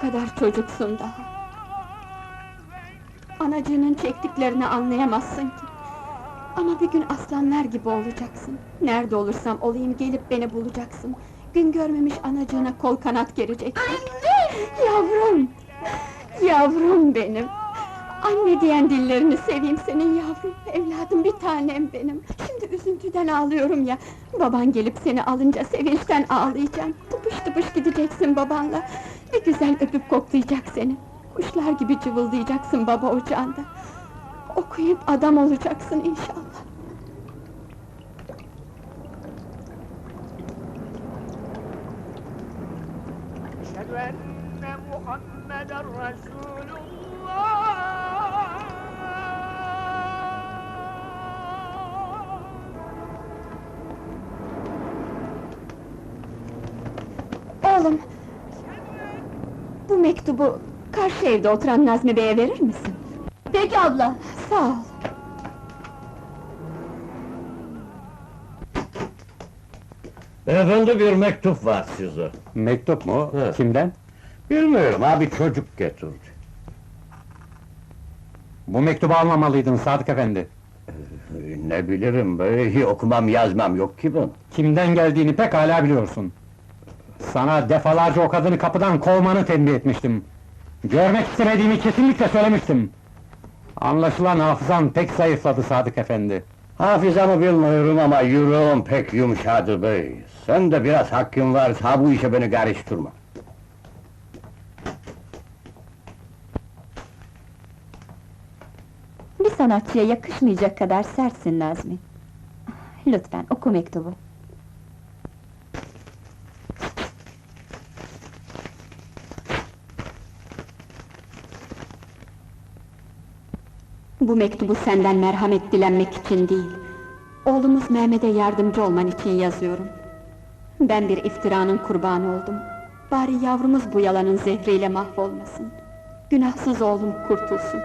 kadar çocuksun daha. Anacığının çektiklerini anlayamazsın ki. Ama bir gün aslanlar gibi olacaksın. Nerede olursam olayım gelip beni bulacaksın. Gün görmemiş anacığına kol kanat gereceksin. Anne! Yavrum! Yavrum benim! Anne diyen dillerini seveyim senin yavrum, evladım bir tanem benim. Şimdi üzüntüden ağlıyorum ya, baban gelip seni alınca sevinçten ağlayacağım. Tıpış tıpış gideceksin babanla, bir güzel öpüp koklayacak seni. Kuşlar gibi cıvıldayacaksın baba ocağında. Okuyup adam olacaksın inşallah. Eşhedü enne Resulullah Oğlum, bu mektubu karşı evde oturan Nazmi Bey'e verir misin? Peki abla. Sağ ol. Efendi bir mektup var size. Mektup mu? He. Kimden? Bilmiyorum abi çocuk getirdi. Bu mektubu almamalıydın Sadık efendi. Ee, Ne bilirim be, okumam yazmam yok ki ben. Kimden geldiğini pek hala biliyorsun. Sana defalarca o kadını kapıdan kovmanı tembih etmiştim. Görmek istemediğimi kesinlikle söylemiştim. Anlaşılan hafızan pek zayıfladı Sadık efendi. Hafızamı bilmiyorum ama yüreğim pek yumuşadı bey. Sen de biraz hakkın varsa bu işe beni karıştırma. Bir sanatçıya yakışmayacak kadar sertsin Nazmi. Lütfen oku mektubu. Bu mektubu senden merhamet dilenmek için değil, oğlumuz Mehmet'e yardımcı olman için yazıyorum. Ben bir iftiranın kurbanı oldum. Bari yavrumuz bu yalanın zehriyle mahvolmasın. Günahsız oğlum kurtulsun.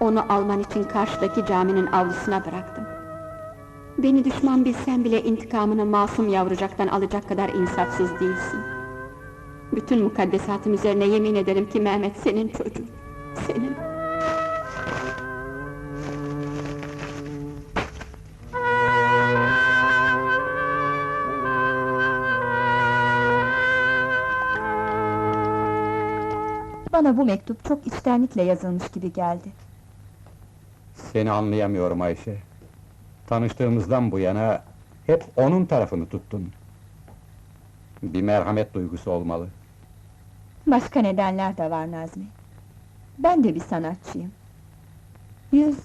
Onu alman için karşıdaki caminin avlusuna bıraktım. Beni düşman bilsen bile intikamını masum yavrucaktan alacak kadar insafsız değilsin. Bütün mukaddesatım üzerine yemin ederim ki Mehmet senin çocuğun. Senin. Bana bu mektup çok içtenlikle yazılmış gibi geldi. Seni anlayamıyorum Ayşe. Tanıştığımızdan bu yana hep onun tarafını tuttun. Bir merhamet duygusu olmalı. Başka nedenler de var Nazmi. Ben de bir sanatçıyım. Yüz,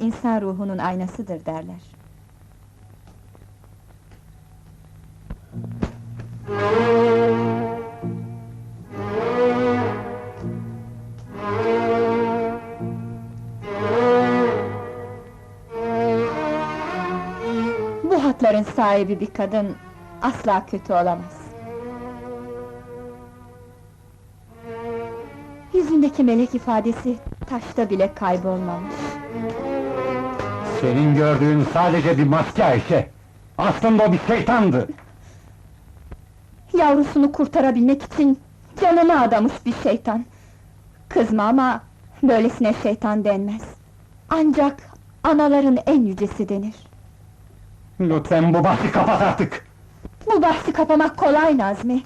insan ruhunun aynasıdır derler. Bu hatların sahibi bir kadın asla kötü olamaz. Yüzündeki melek ifadesi taşta bile kaybolmamış. Senin gördüğün sadece bir maske Ayşe. Aslında o bir şeytandı. Yavrusunu kurtarabilmek için canını adamış bir şeytan. Kızma ama böylesine şeytan denmez. Ancak anaların en yücesi denir. Lütfen bu bahsi kapat artık. Bu bahsi kapamak kolay Nazmi.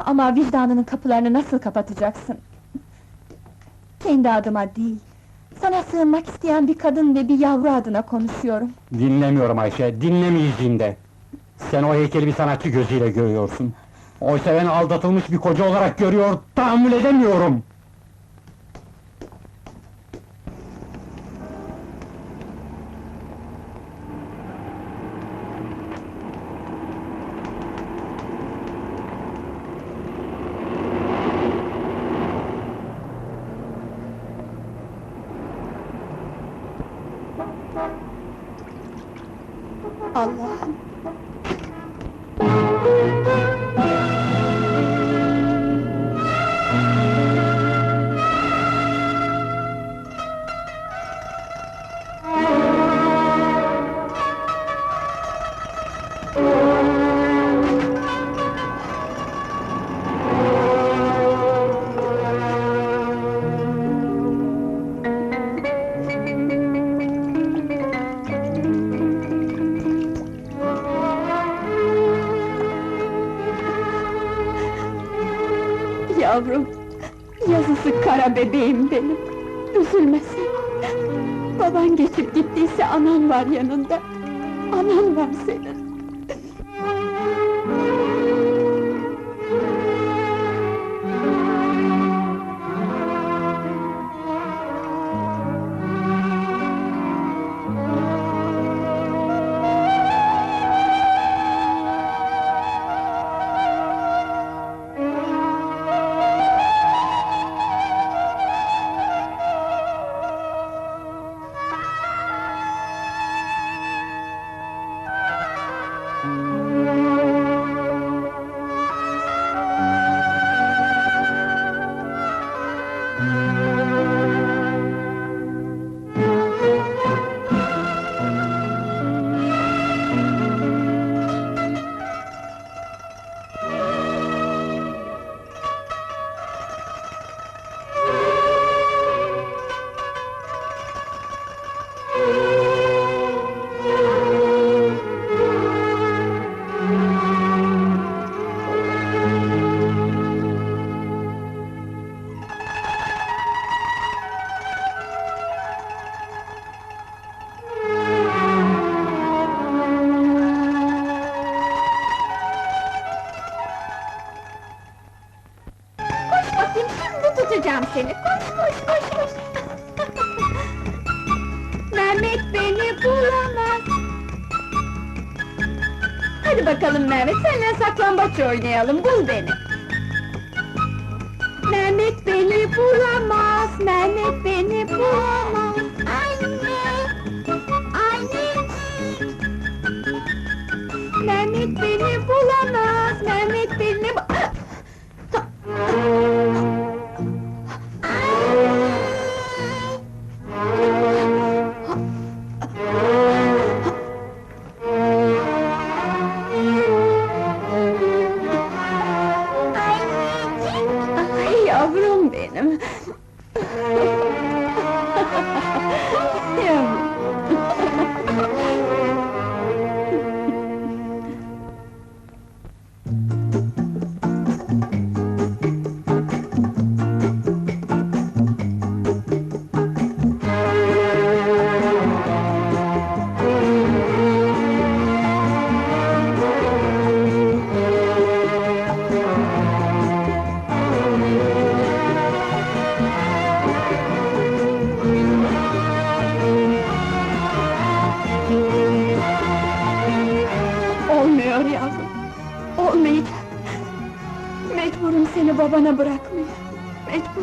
Ama vicdanının kapılarını nasıl kapatacaksın? Kendi adıma değil, sana sığınmak isteyen bir kadın ve bir yavru adına konuşuyorum. Dinlemiyorum Ayşe, dinlemeyeceğim de. Sen o heykeli bir sanatçı gözüyle görüyorsun. Oysa ben aldatılmış bir koca olarak görüyor, tahammül edemiyorum! 好了 yavrum! Yazısı kara bebeğim benim! Üzülme sen! Baban geçip gittiyse anan var yanında! Anan var senin! Bakayım, şimdi tutacağım seni! Koş, koş, koş, koş! Mehmet beni bulamaz! Hadi bakalım Mehmet, seninle saklambaç oynayalım, bul beni! Mehmet beni bulamaz, Mehmet beni bulamaz! Anne! Yavrum. Olmuyor babana bırakmaya. Mecbur.